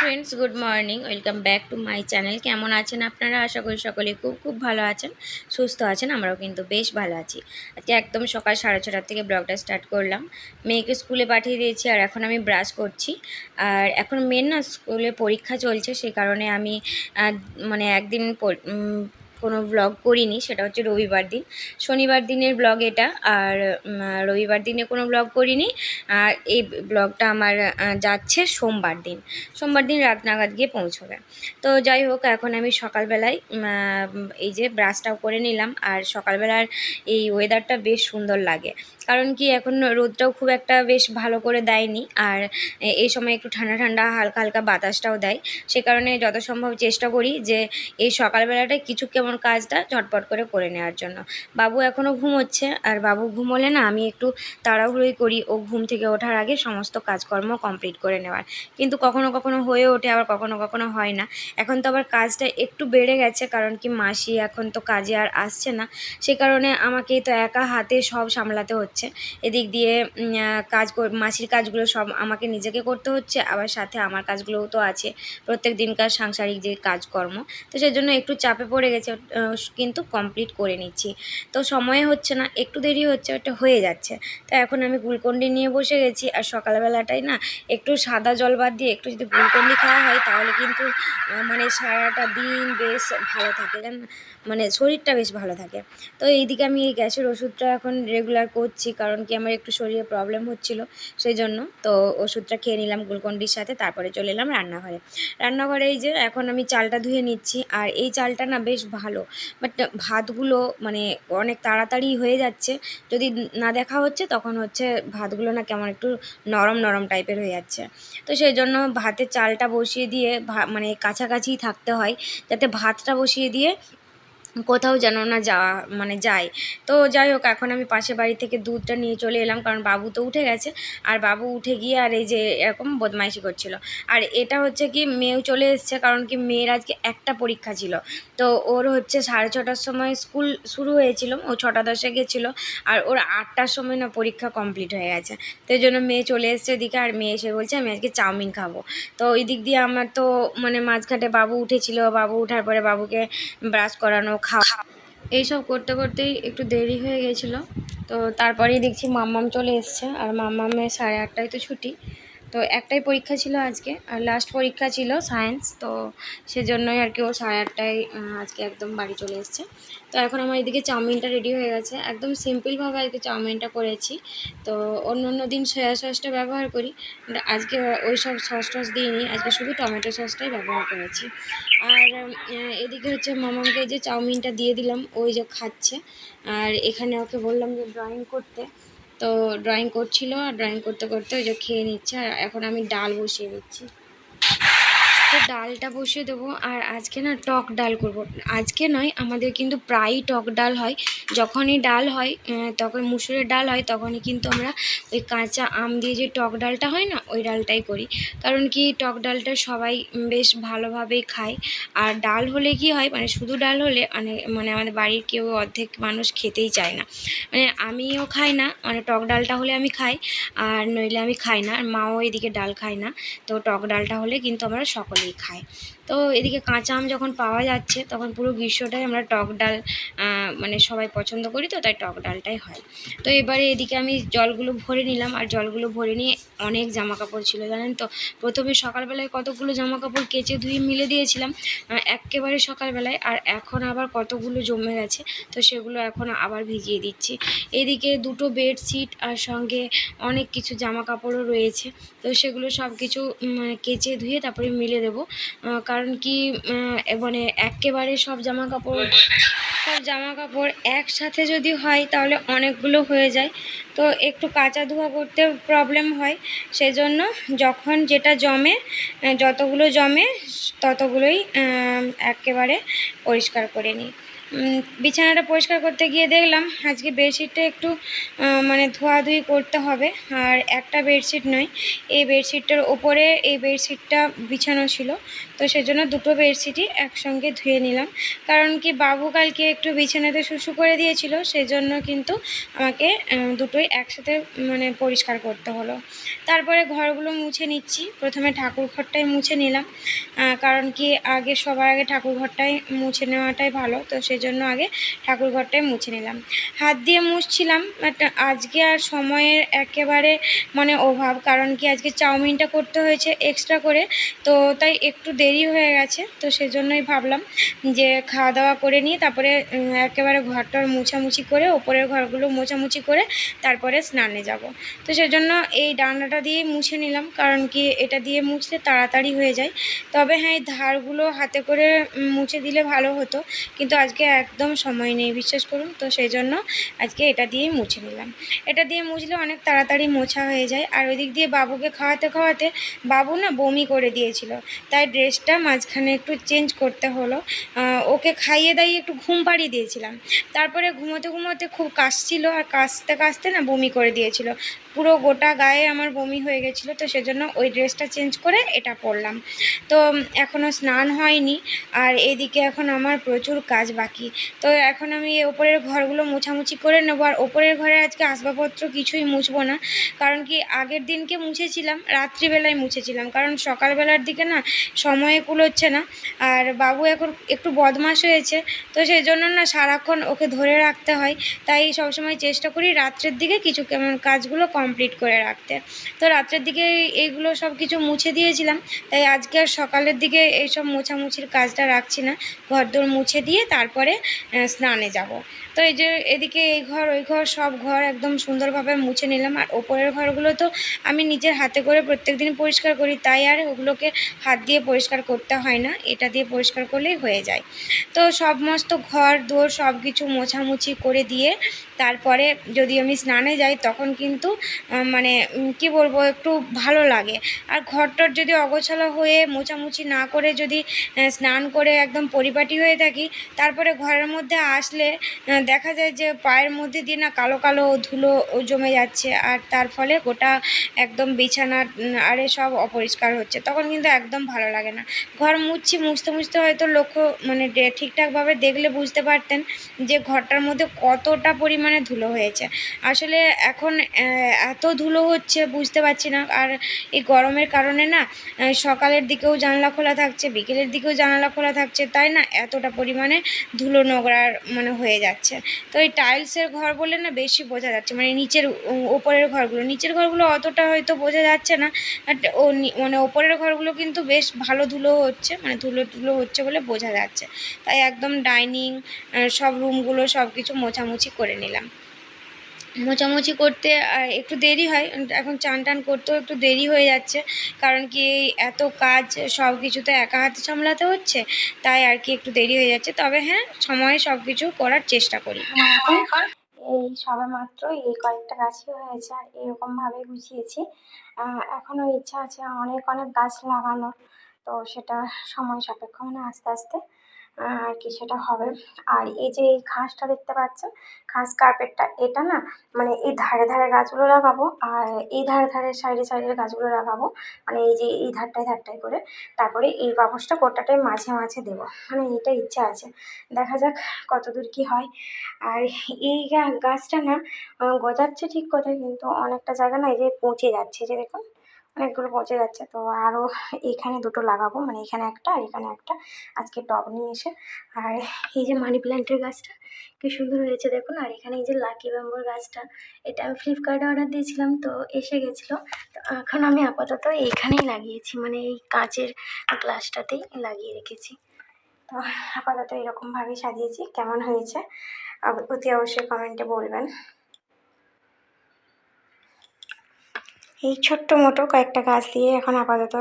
Friends good morning welcome back to my channel কেমন আছেন আপনারা? আশা করি সকলে খুব খুব ভালো আছেন, সুস্থ আছেন, আমরাও কিন্তু বেশ ভালো আছি। আজকে একদম সকাল সাড়ে ছটার থেকে ব্লগটা স্টার্ট করলাম। মেয়েকে স্কুলে পাঠিয়ে দিয়েছি আর এখন আমি ব্রাশ করছি। আর এখন মেয়ের না, স্কুলে পরীক্ষা চলছে সেই কারণে আমি মানে একদিন কোনো ব্লগ করিনি, সেটা হচ্ছে রবিবার দিন। শনিবার দিনের ব্লগ এটা, আর রবিবার দিনে কোনো ব্লগ করিনি। আর এই ব্লগটা আমার যাচ্ছে সোমবার দিন। সোমবার দিন রাত নাগাদ গিয়ে পৌঁছবে। তো যাই হোক, এখন আমি সকালবেলায় এই যে ব্রাশটাও করে নিলাম, আর সকালবেলার এই ওয়েদারটা বেশ সুন্দর লাগে। কারণ কি, এখন রোদটাও খুব একটা বেশ ভালো করে দেয়নি, আর এই সময় একটু ঠান্ডা ঠান্ডা, হালকা হালকা বাতাসটাও দেয়। সে কারণে যত সম্ভব চেষ্টা করি যে এই সকালবেলাটায় কিছু কেমন কাজটা ঝটপট করে করে নেওয়ার জন্য। বাবু এখনও ঘুমোচ্ছে, আর বাবু ঘুমোলে না আমি একটু তাড়াহুড়োই করি, ও ঘুম থেকে ওঠার আগে সমস্ত কাজকর্ম কমপ্লিট করে নেওয়ার। কিন্তু কখনো কখনো হয়ে ওঠে, আবার কখনো কখনো হয় না। এখন তো আবার কাজটা একটু বেড়ে গেছে, কারণ কি মাসি এখন তো কাজে আর আসছে না। সে কারণে আমাকেই তো একা হাতে সব সামলাতে হচ্ছে। এদিক দিয়ে কাজ মাসির কাজগুলো সব আমাকে নিজেকে করতে হচ্ছে, আবার সাথে আমার কাজগুলোও তো আছে। প্রত্যেক দিনকার সাংসারিক যে কাজকর্ম, তো সেজন্য একটু চাপে পড়ে গেছে। কিন্তু কমপ্লিট করে নিচ্ছি। তো সময় হচ্ছে না, একটু দেরি হচ্ছে, ওটা হয়ে যাচ্ছে। তো এখন আমি গ্লুকন্ডি নিয়ে বসে গেছি, আর সকালবেলাটাই না, একটু সাদা জল বাদ দিয়ে একটু যদি গ্লুকন্ডি খাওয়া হয়, তাহলে কিন্তু মানে সারাটা দিন বেশ ভালো থাকে মানে শরীরটা বেশ ভালো থাকে। তো এইদিকে আমি এই গ্যাসের ওষুধটা এখন রেগুলার করছি, কারণ কি আমার একটু শরীরে প্রবলেম হচ্ছিল সেই জন্য তো ওষুধটা খেয়ে নিলাম গ্লুকন্ডির সাথে, তারপরে চলে এলাম রান্নাঘরে। রান্নাঘরে এই যে, এখন আমি চালটা ধুয়ে নিচ্ছি, আর এই চালটা না বেশ ভালো বাট ভাতগুলো মানে অনেক তাড়াতাড়ি হয়ে যাচ্ছে। যদি না দেখা হচ্ছে, তখন হচ্ছে ভাতগুলো না কেমন একটু নরম নরম টাইপের হয়ে যাচ্ছে। তো সেই জন্য ভাতের চালটা বসিয়ে দিয়ে মানে কাছাকাছি থাকতে হয়। যাতে ভাতটা বসিয়ে দিয়ে কোথাও যেন না যাওয়া মানে যায়। তো যাই হোক, এখন আমি পাশের বাড়ি থেকে দুধটা নিয়ে চলে এলাম, কারণ বাবু তো উঠে গেছে। আর বাবু উঠে গিয়ে আর এই যে এরকম বদমাইশি করছিল। আর এটা হচ্ছে কি, মেয়েও চলে এসছে, কারণ কি মেয়ের আজকে একটা পরীক্ষা ছিল। তো ওর হচ্ছে সাড়ে ছটার সময় স্কুল শুরু হয়েছিল, ও ছটা দশে গেছিল, আর ওর আটটার সময় না পরীক্ষা কমপ্লিট হয়ে গেছে। তো এই জন্য মেয়ে চলে এসছে এদিকে, আর মেয়ে এসে বলছে, আমি আজকে চাউমিন খাব। তো ওই দিক দিয়ে আমার তো মানে মাঝখানে বাবু উঠেছিল। বাবু ওঠার পরে বাবুকে ব্রাশ করানো খাওয়া। এইসব করতে করতেই একটু দেরি হয়ে গেছিল। তো তারপরেই দেখছি মাম্মাম চলে এসছে। আর মাম্মামের সাড়ে আটটায় তো ছুটি। তো একটাই পরীক্ষা ছিল আজকে, আর লাস্ট পরীক্ষা ছিল সায়েন্স তো সেজন্যই আর কি ও সাড়ে আটটায় আজকে একদম বাড়ি চলে এসছে। তো এখন আমার এদিকে চাউমিনটা রেডি হয়ে গেছে। একদম সিম্পলভাবে আজকে চাউমিনটা করেছি। তো অন্য অন্য দিন সয়া সসটা ব্যবহার করি আজকে ওই সব সস টস দিইনি, আজকে শুধু টমেটো সসটাই ব্যবহার করেছি। আর এদিকে হচ্ছে মামাকে যে চাউমিনটা দিয়ে দিলাম, ওই যে খাচ্ছে। আর এখানে ওকে বললাম যে ড্রয়িং করতে। তো ড্রয়িং করছিল আর ড্রয়িং করতে করতে ওই যে খেয়ে নিচ্ছে আর এখন আমি ডাল বসিয়ে দিচ্ছি। তো ডালটা বসিয়ে দেবো আর আজকে না টক ডাল করব। আজকে নয়, আমাদের কিন্তু প্রায়ই টক ডাল হয়। যখনই ডাল হয় তখন মুসুরের ডাল হয়, তখনই কিন্তু আমরা ওই কাঁচা আম দিয়ে যে টক ডালটা হয় না, ওই ডালটাই করি। কারণ কি, টক ডালটা সবাই বেশ ভালোভাবেই খায়। আর ডাল হলে কি হয় মানে শুধু ডাল হলে মানে মানে আমাদের বাড়ির কেউ অর্ধেক মানুষ খেতেই চায় না। মানে আমিও খাই না মানে টক ডালটা হলে আমি খাই, আর নইলে আমি খাই না, আর মাও এদিকে ডাল খায় না। তো টক ডালটা হলে কিন্তু আমরা সকলেই খাই তো এদিকে কাঁচা আম যখন পাওয়া যাচ্ছে তখন পুরো গ্রীষ্মটাই আমরা টক ডাল মানে সবাই পছন্দ করি তো তাই টক ডালটাই হয়। তো এবারে এদিকে আমি জলগুলো ভরে নিলাম আর জলগুলো ভরে নিয়ে অনেক জামা কাপড় ছিল জানেন তো? প্রথমে সকালবেলায় কতগুলো জামা কাপড় কেচে ধুয়ে মিলে দিয়েছিলাম আহ, এক্কেবারে সকালবেলায় আর এখন আবার কতগুলো জমে গেছে তো সেগুলো এখন আবার ভিজিয়ে দিচ্ছি। এদিকে দুটো বেডশিট আর সঙ্গে অনেক কিছু জামা কাপড়ও রয়েছে তো সেগুলো সব কিছু কেচে ধুয়ে তারপরে মিলে দেবো। আহ, কারণ কি মানে একেবারে সব জামা কাপড় সব জামা কাপড় একসাথে যদি হয় তাহলে অনেকগুলো হয়ে যায়। তো একটু কাঁচা ধোয়া করতে প্রবলেম হয়। সেজন্য যখন যেটা জমে যতগুলো জমে, ততগুলোই একেবারে পরিষ্কার করে নিই। বিছানাটা পরিষ্কার করতে গিয়ে দেখলাম আজকে বেডশিটটা একটু মানে ধোয়াধুয়ি করতে হবে। আর একটা বেডশিট নয়, এই বেডশিটটার ওপরে এই বেডশিটটা বিছানো ছিল। তো সেজন্য দুটো বেডশিটই একসঙ্গে ধুয়ে নিলাম। কারণ কি, বাবু কালকে একটু বিছানাতে শুশু করে দিয়েছিল, সেজন্য কিন্তু আমাকে দুটোই একসাথে মানে পরিষ্কার করতে হলো। তারপরে ঘরগুলো মুছে নিচ্ছি। প্রথমে ঠাকুর ঘরটাই মুছে নিলাম। কারণ কি, আগে সবার আগে ঠাকুর ঘরটাই মুছে নেওয়াটাই ভালো। তো সেজন্য আগে ঠাকুর ঘরটাই মুছে নিলাম। হাত দিয়ে মুছছিলাম বাট আজকে আর সময়ের একেবারে মানে অভাব, কারণ কি আজকে চাউমিনটা করতে হয়েছে এক্সট্রা করে, তো তাই একটু দেরি হয়ে গেছে, তো সেজন্যই ভাবলাম যে খাওয়া দাওয়া করে নিয়ে তারপরে একেবারে ঘরটার মুছামুছি করে, ওপরের ঘরগুলো মোছামুছি করে তারপরে স্নানে যাব। তো সেজন্য এই ডান্ডাটা দিয়ে মুছে নিলাম, কারণ কি এটা দিয়ে মুছলে তাড়াতাড়ি হয়ে যায়। তবে হ্যাঁ এই ধারগুলো হাতে করে মুছে দিলে ভালো হতো, কিন্তু আজকে একদম সময় নেই, বিশ্বাস করুন। তো সেই জন্য আজকে এটা দিয়েই মুছে নিলাম। এটা দিয়ে মুছলে অনেক তাড়াতাড়ি মোছা হয়ে যায়। আর ওই দিক দিয়ে বাবুকে খাওয়াতে খাওয়াতে বাবু না বমি করে দিয়েছিল। তাই ড্রেসটা মাঝখানে একটু চেঞ্জ করতে হলো। ওকে খাইয়ে দাইয়ে একটু ঘুম পাড়িয়ে দিয়েছিলাম। তারপরে ঘুমোতে ঘুমোতে খুব কাশছিল আর কাশতে কাশতে না বমি করে দিয়েছিল। পুরো গোটা গায়ে আমার বমি হয়ে গেছিল। তো সেজন্য ওই ড্রেসটা চেঞ্জ করে এটা পরলাম। তো এখনও স্নান হয়নি। আর এদিকে এখন আমার প্রচুর কাজ বাকি তো এখন আমি ওপরের ঘরগুলো মোছামুছি করে নেব। আর ওপরের ঘরে আজকে আসবাবপত্র কিছুই মুছবো না। কারণ কি, আগের দিনকে মুছেছিলাম, রাত্রিবেলায় মুছেছিলাম। কারণ সকালবেলার দিকে না, সময়ে কুলোচ্ছে না। আর বাবু এখন একটু বদমাশ হয়েছে। তো সেই জন্য না, সারাক্ষণ ওকে ধরে রাখতে হয়। তাই সবসময় চেষ্টা করি রাত্রের দিকে কিছু কেমন কাজগুলো কমপ্লিট করে রাখতে। তো রাত্রের দিকে এইগুলো সব কিছু মুছে দিয়েছিলাম। তাই আজকে আর সকালের দিকে এইসব মোছামুছির কাজটা রাখছি না। ঘরদোর মুছে দিয়ে তারপরে আহ, স্নানে যাব। তো এই যে এদিকে এই ঘর ওই ঘর সব ঘর একদম সুন্দরভাবে মুছে নিলাম। আর ওপরের ঘরগুলো তো আমি নিজের হাতে করে প্রত্যেক দিন পরিষ্কার করি। তাই আর ওগুলোকে হাত দিয়ে পরিষ্কার করতে হয় না। এটা দিয়ে পরিষ্কার করলেই হয়ে যায়। তো সমস্ত ঘর দোর সব কিছু মোছামুছি করে দিয়ে তারপরে যদি আমি স্নানে যাই তখন কিন্তু মানে কি বলব একটু ভালো লাগে। আর ঘরটর যদি অগোছালো হয়ে মোছামুছি না করে যদি স্নান করে একদম পরিপাটি হয়ে থাকি তারপরে ঘরের মধ্যে আসলে দেখা যায় যে পায়ের মধ্যে দিয়ে না কালো কালো ধুলো জমে যাচ্ছে আর তার ফলে গোটা একদম বিছানা আরে সব অপরিষ্কার হচ্ছে। তখন কিন্তু একদম ভালো লাগে না। ঘর মুছছি, মুছতে মুছতে হয়তো লক্ষ্য মানে ঠিকঠাকভাবে দেখলে বুঝতে পারতেন যে ঘরটার মধ্যে কতটা পরিমাণে ধুলো হয়েছে। আসলে এখন এত ধুলো হচ্ছে বুঝতে পারছি না। আর এই গরমের কারণে না সকালের দিকেও জানলা খোলা থাকছে, বিকেলের দিকেও জানালা খোলা থাকছে, তাই না এতটা পরিমাণে ধুলো নোংরার মানে হয়ে যাচ্ছে। তো এই টাইলসের ঘর বলে না বেশি বোঝা যাচ্ছে। মানে নিচের ওপরের ঘরগুলো। নিচের ঘরগুলো অতটা হয়তো বোঝা যাচ্ছে না বাট ও মানে ওপরের ঘরগুলো কিন্তু বেশ ভালো ধুলো হচ্ছে মানে ধুলো ধুলো হচ্ছে বলে বোঝা যাচ্ছে। তাই একদম ডাইনিং সব রুমগুলো সব কিছু মোছামুছি করে নিলাম। মোছামুছি করতে একটু দেরি হয়। এখন চান টান করতেও একটু দেরি হয়ে যাচ্ছে। কারণ কি এত কাজ, সব কিছু তো একা হাতে সামলাতে হচ্ছে, তাই আর কি একটু দেরি হয়ে যাচ্ছে। তবে হ্যাঁ সময়ে সব কিছু করার চেষ্টা করি। এই সবে মাত্র এই কয়েকটা গাছই হয়েছে, আর এরকমভাবে গুছিয়েছি। এখনও ইচ্ছা আছে অনেক অনেক গাছ লাগানোর, তো সেটা সময় সাপেক্ষ মানে আস্তে আস্তে আর কি সেটা হবে। আর এই যে এই ঘাসটা দেখতে পাচ্ছেন, ঘাস কার্পেটটা এটা না মানে এই ধারে ধারে গাছগুলো লাগাবো আর এই ধারে ধারে সাইডে সাইডের গাছগুলো লাগাবো। মানে এই যে এই ধারটায় ধারটায় করে তারপরে এই বাবসটা গোটাটাই মাঝে মাঝে দেবো। মানে এটা ইচ্ছা আছে। দেখা যাক কতদূর কি হয়। আর এই গাছটা না গজাচ্ছে ঠিক কথা কিন্তু অনেকটা জায়গা না এই যে পচে যাচ্ছে যে দেখুন। অনেকগুলো পচে যাচ্ছে। তো আরও এখানে দুটো লাগাবো। মানে এখানে একটা আর এখানে একটা। আজকে টব নিয়ে এসে। আর এই যে মানি প্ল্যান্টের গাছটা, কি সুন্দর হয়েছে দেখুন। আর এখানে এই যে লাকি ব্যাম্বুর গাছটা, এটা আমি ফ্লিপকার্টে অর্ডার দিয়েছিলাম, তো এসে গেছিল। তো এখন আমি আপাতত এইখানেই লাগিয়েছি। মানে এই কাঁচের গ্লাসটাতেই লাগিয়ে রেখেছি। তো আপাতত এরকমভাবেই সাজিয়েছি। কেমন হয়েছে? অতি অবশ্যই কমেন্টে বলবেন। এই ছোট্ট মোটো কয়েকটা গাছ দিয়ে এখন আপাতত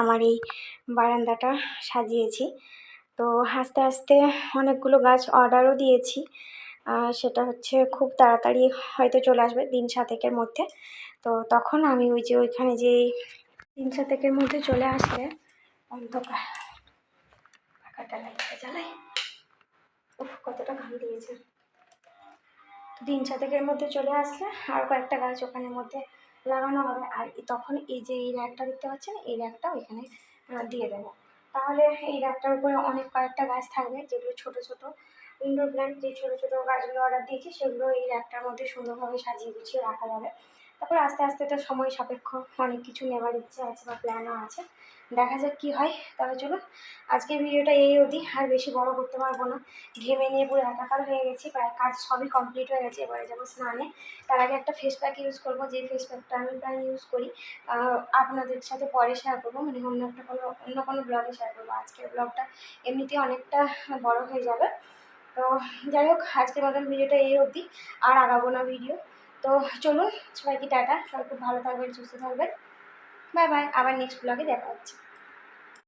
আমার এই বারান্দাটা সাজিয়েছি। তো আস্তে আস্তে অনেকগুলো গাছ অর্ডারও দিয়েছি। সেটা হচ্ছে খুব তাড়াতাড়ি হয়তো চলে আসবে দিন সাতেকের মধ্যে। তো তখন আমি ওই যে ওইখানে যে দিন সাতেকের মধ্যে চলে আসলে অন্ধকার লাইটটা জ্বালাই। উফ, কতটা ঘাম দিয়েছে। দিন সাতেকের মধ্যে চলে আসলে আর কয়েকটা গাছ ওখানের মধ্যে লাগানো হবে। আর তখন এই যে এই র্যাকটা দেখতে পাচ্ছেন, এই র্যাকটা ওইখানে দিয়ে দেবো। তাহলে এই র্যাকটার উপরে অনেক কয়েকটা গাছ থাকবে, যেগুলো ছোট ছোট। ইনডোর প্ল্যান্ট যে ছোটো ছোটো গাছগুলো অর্ডার দিয়েছি, সেগুলো এই র্যাকটার মধ্যে সুন্দরভাবে সাজিয়ে গুছিয়ে রাখা যাবে। তারপর আস্তে আস্তে তো সময় সাপেক্ষ, অনেক কিছু নেবার ইচ্ছে আছে বা প্ল্যানও আছে। দেখা যাক কী হয়, তবে চলুন, আজকের ভিডিওটা এই অবধি। আর বেশি বড় করতে পারব না। ঘেমে নিয়ে পুরো একাকার হয়ে গেছি, প্রায় কাজ সবই কমপ্লিট হয়ে গেছে। এবারে যাব স্নানে। তার আগে একটা ফেস প্যাক ইউজ করব। যে ফেস প্যাকটা আমি প্রায় ইউজ করি আপনাদের সাথে পরে শেয়ার করব। মানে অন্য একটা কোনো, অন্য কোনো ব্লগে শেয়ার করব। আজকের ব্লগটা এমনিতেই অনেকটা বড় হয়ে যাবে। তো যাই হোক, আজকের মতন ভিডিওটা এই অবধি। আর আগাবো না ভিডিও তো চলুন, সবাইকে টাটা। সবাই খুব ভালো থাকবেন, সুস্থ থাকবেন। বাই বাই, আবার নেক্সট ব্লগে দেখা হচ্ছে।